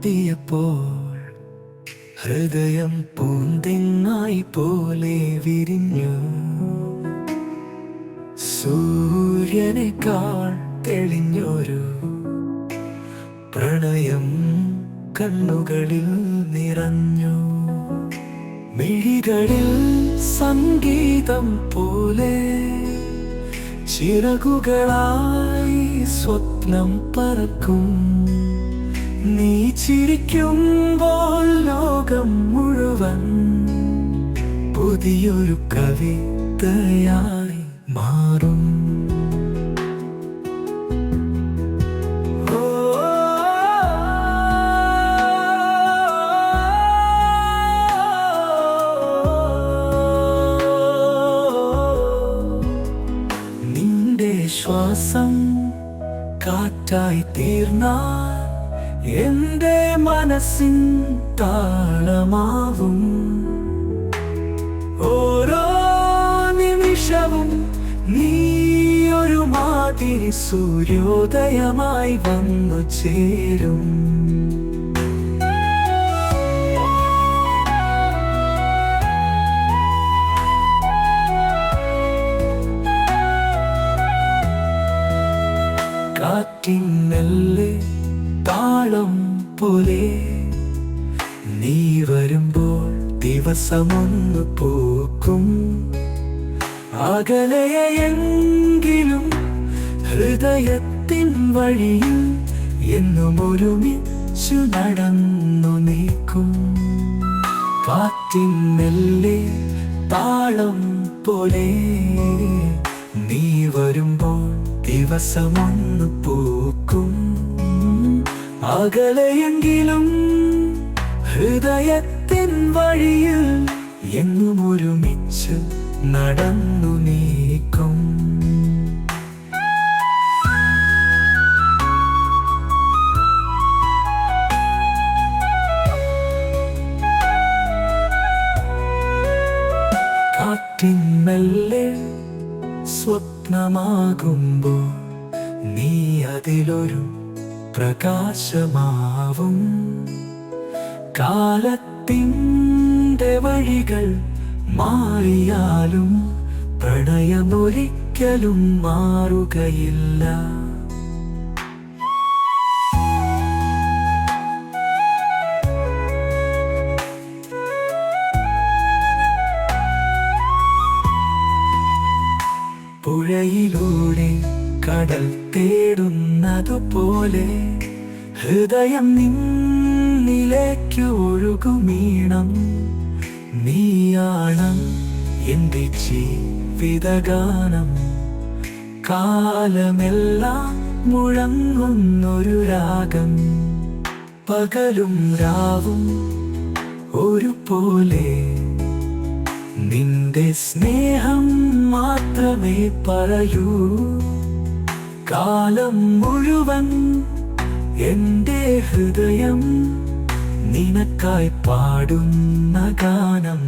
എത്തിയപ്പോൾ ഹൃദയം പൂന്തിങ്ങായി പോലെ വിരിഞ്ഞു. സൂര്യനേക്കാൾ തെളിഞ്ഞൊരു പ്രണയം കണ്ണുകളിൽ നിറഞ്ഞു. മിഴികളിൽ സംഗീതം പോലെ ചിറകുകളായി സ്വപ്നം പറക്കും. നീ ചിരിക്കുമ്പോൾ ലോകം മുഴുവൻ പുതിയൊരു കവിതയായി മാറും. ശ്വാസം കാറ്റായി തീർന്നാൽ എന്റെ മനസ്സിൻ താളമാവും. ഓരോ നിമിഷവും നീ ഒരു മാതിരി സൂര്യോദയമായി വന്നു ചേരും. കാറ്റിൻ നെല്ല് താളം പോലെ നീ വരുമ്പോൾ ദിവസമൊന്ന് പോക്കും. അകലെയെങ്കിലും ഹൃദയത്തിൻ വഴിയിൽ എന്നും ഒരുമിച്ചു നടന്നു നീക്കും കാറ്റിൻ മെല്ലെ താളം പോലെ നീ വരുമ്പോൾ ദിവസമൊന്ന് പൂക്കും. അകലെയെങ്കിലും ഹൃദയത്തിൻ വഴിയിൽ എന്നും ഒരുമിച്ച് നടന്നു നീക്കും. കാറ്റിൻ മെല്ലെ സ്വപ്നമാകുമ്പോൾ നീ അതിലൊരു പ്രകാശമാവും. കാലത്തിന്റെ വഴികൾ മാറിയാലും പ്രണയമൊരിക്കലും മാറുകയില്ല. പുഴയിലൂടെ കടൽ തേടുന്നതുപോലെ ഹൃദയം നിന്നിലേക്ക് ഒഴുകുമീണം നീയാണ് എന്റെ ജീവിതഗാനം. കാലമെല്ലാം മുഴങ്ങുന്നൊരു രാഗം. പകലും രാവും ഒരുപോലെ. നിന്റെ സ്നേഹം മാത്രമേ പറയൂ. കാലം മുഴുവൻ എന്റെ ഹൃദയം നിനക്കായി പാടുന്ന ഗാനം.